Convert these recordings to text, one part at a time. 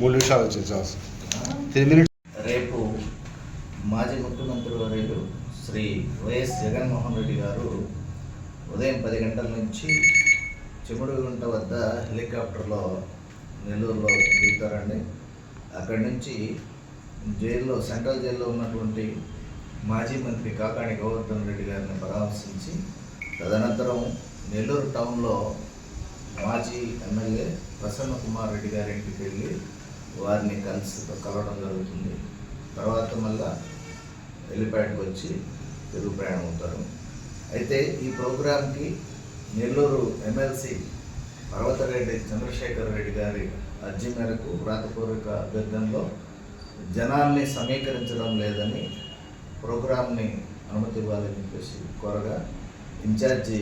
మూడు నిమిషాలు వచ్చింది త్రీ మినిట్స్ రేపు మాజీ ముఖ్యమంత్రి వర్యులు శ్రీ వైఎస్ జగన్మోహన్ రెడ్డి గారు ఉదయం పది గంటల నుంచి చిముడుగుంట వద్ద హెలికాప్టర్లో నెల్లూరులో దిగుతారండి. అక్కడి నుంచి జైల్లో సెంట్రల్ జైల్లో ఉన్నటువంటి మాజీ మంత్రి కాకాణి గోవర్ధన్ రెడ్డి గారిని పరామర్శించి తదనంతరం నెల్లూరు టౌన్లో మాజీ ఎమ్మెల్యే ప్రసన్న కుమార్ రెడ్డి గారి ఇంటికి వెళ్ళి వారిని కలిసి కలవడం జరుగుతుంది. తర్వాత మళ్ళా హెలిప్యాడ్కి వచ్చి తిరుగు ప్రయాణం అవుతారు. అయితే ఈ ప్రోగ్రాంకి నెల్లూరు ఎమ్మెల్సీ పర్వతరెడ్డి చంద్రశేఖర్ రెడ్డి గారి అర్జీ మేరకు వ్రాతపూర్వక అభ్యర్థనలో జనాల్ని సమీకరించడం లేదని ప్రోగ్రామ్ని అనుమతి ఇవ్వాలని చెప్పేసి కోరగా ఇన్ఛార్జి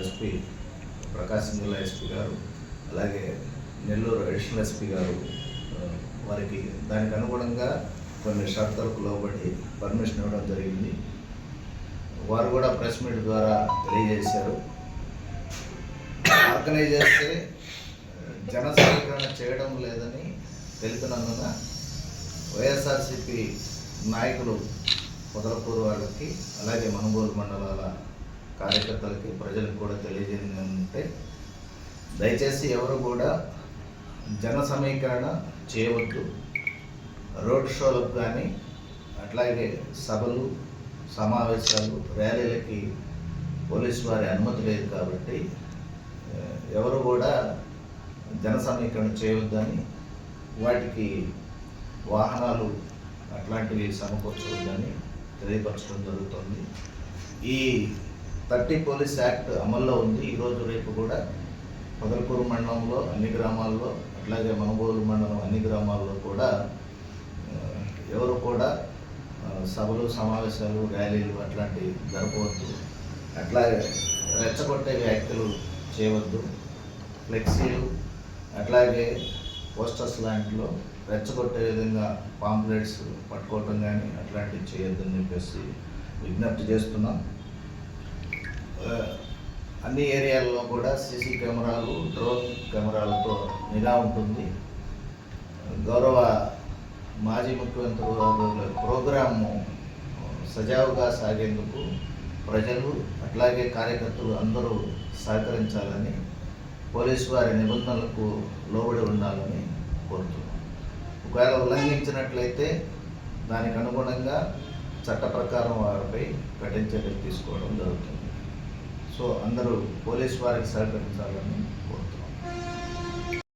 ఎస్పీ ప్రకాశం జిల్లా ఎస్పీ గారు అలాగే నెల్లూరు అడిషనల్ ఎస్పీ గారు వారికి దానికి అనుగుణంగా కొన్ని షరతులకు లోబడి పర్మిషన్ ఇవ్వడం జరిగింది. వారు కూడా ప్రెస్ మీట్ ద్వారా తెలియజేశారు. ఆర్గనైజ్ చేస్తే జన చేయడం లేదని తెలిపినందున వైఎస్ఆర్సిపి నాయకులు పొదలపూర్ వాళ్ళకి అలాగే మనుగోలు మండలాల కార్యకర్తలకి ప్రజలకు కూడా తెలియజేయాలంటే దయచేసి ఎవరు కూడా జన సమీకరణ చేయవద్దు. రోడ్ షోలకు కానీ అట్లాగే సభలు సమావేశాలు ర్యాలీలకి పోలీసు వారి అనుమతి లేదు కాబట్టి ఎవరు కూడా జన సమీకరణ చేయవద్దని వాటికి వాహనాలు అట్లాంటివి సమకూర్చవద్దని తెలియపరచడం జరుగుతుంది. ఈ థర్టీ పోలీస్ యాక్ట్ అమల్లో ఉంది. ఈరోజు రేపు కూడా పొదలకూరు మండలంలో అన్ని గ్రామాల్లో అట్లాగే మనబోలు మండలం అన్ని గ్రామాల్లో కూడా ఎవరు కూడా సభలు సమావేశాలు ర్యాలీలు అట్లాంటివి జరపవద్దు. అట్లాగే రెచ్చగొట్టే వ్యాఖ్యలు చేయవద్దు. ఫ్లెక్సీలు అట్లాగే పోస్టర్స్ లాంటిలో రెచ్చగొట్టే విధంగా పాంప్లెట్స్ పట్టుకోవటం కానీ అట్లాంటివి చేయొద్దని చెప్పేసి విజ్ఞప్తి చేస్తున్నాం. అన్ని ఏరియాల్లో కూడా సీసీ కెమెరాలు డ్రోన్ కెమెరాలతో నిఘా ఉంటుంది. గౌరవ మాజీ ముఖ్యమంత్రి గారి ప్రోగ్రాము సజావుగా సాగేందుకు ప్రజలు అట్లాగే కార్యకర్తలు అందరూ సహకరించాలని పోలీసు వారి నిబంధనలకు లోబడి ఉండాలని కోరుతున్నాం. ఒకవేళ ఉల్లంఘించినట్లయితే దానికి అనుగుణంగా చట్ట ప్రకారం వారిపై కఠిన చర్యలు తీసుకోవడం జరుగుతుంది. సో అందరూ పోలీసు వారికి సహకరించాలని కోరుతున్నాం.